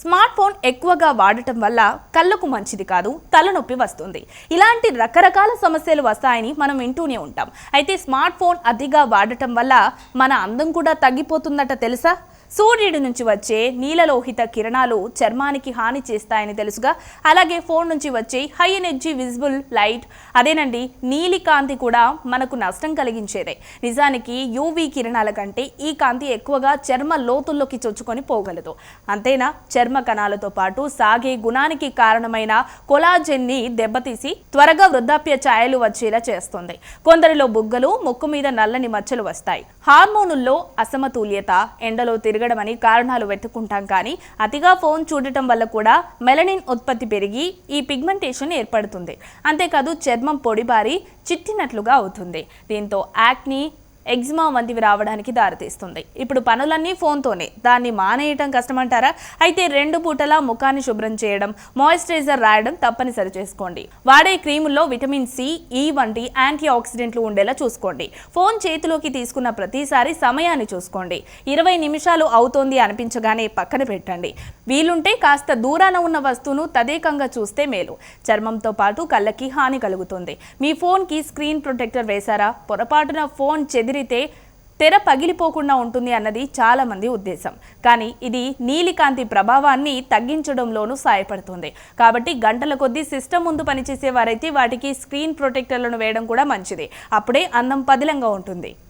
Smart phone ఎక్కువగా వాడటం వల్ల కళ్ళకు మంచిది కాదు తలనొప్పి వస్తుంది. ఇలాంటి రకరకాల సమస్యలు వస్తాయని మనం వింటూనే ఉంటాం. అయితే స్మార్ట్ ఫోన్ అతిగా వాడటం వల్ల మన అందం కూడా తగ్గిపోతుందట తెలుసా? సూర్యుడి నుంచి వచ్చే నీలలోహిత కిరణాలు చర్మానికి హాని చేస్తాయని తెలుసుగా. అలాగే ఫోన్ నుంచి వచ్చే హై ఎనర్జీ విజిబుల్ లైట్ అదేనండి నీలి కాంతి కూడా మనకు నష్టం కలిగించేదే. నిజానికి యూవీ కిరణాల కంటే ఈ కాంతి ఎక్కువగా చర్మ లోతుల్లోకి చొచ్చుకొని పోగలదు. అంతేనా? చర్మ కణాలతో పాటు సాగే గుణానికి కారణమైన కొలాజెన్ని దెబ్బతీసి త్వరగా వృద్ధాప్య ఛాయలు వచ్చేలా చేస్తుంది. కొందరిలో బుగ్గలు ముక్కు మీద నల్లని మచ్చలు వస్తాయి. హార్మోనుల్లో అసమతుల్యత ఎండలో తిరిగి పెరగడమని కారణాలు వెతుక్కుంటాం కానీ అతిగా ఫోన్ చూడటం వల్ల కూడా మెలనిన్ ఉత్పత్తి పెరిగి ఈ పిగ్మెంటేషన్ ఏర్పడుతుంది. అంతేకాదు చర్మం పొడిబారి చిట్టినట్లుగా అవుతుంది. దీంతో యాక్ని ఎగ్జిమా వంటివి రావడానికి దారితీస్తుంది. ఇప్పుడు పనులన్నీ ఫోన్తోనే. దాన్ని మానేయటం కష్టమంటారా? అయితే రెండు పూటలా ముఖాన్ని శుభ్రం చేయడం మాయిశ్చరైజర్ రాయడం తప్పనిసరి చేసుకోండి. వాడే క్రీముల్లో విటమిన్ సి ఈ వంటి యాంటీ ఆక్సిడెంట్లు ఉండేలా చూసుకోండి. ఫోన్ చేతిలోకి తీసుకున్న ప్రతిసారి సమయాన్ని చూసుకోండి. ఇరవై నిమిషాలు అవుతోంది అనిపించగానే పక్కన పెట్టండి. వీలుంటే కాస్త దూరాన ఉన్న వస్తువును తదేకంగా చూస్తే మేలు. చర్మంతో పాటు కళ్ళకి హాని కలుగుతుంది. మీ ఫోన్కి స్క్రీన్ ప్రొటెక్టర్ వేశారా? పొరపాటున ఫోన్ చెదిరితే తెర పగిలిపోకుండా ఉంటుంది అన్నది చాలా మంది ఉద్దేశం. కానీ ఇది నీలికాంతి ప్రభావాన్ని తగ్గించడంలోనూ సహాయపడుతుంది కాబట్టి గంటల కొద్దీ సిస్టమ్ ముందు పనిచేసే వారైతే వాటికి స్క్రీన్ ప్రొటెక్టర్లను వేయడం కూడా మంచిది. అప్పుడే అందం పదిలంగా ఉంటుంది.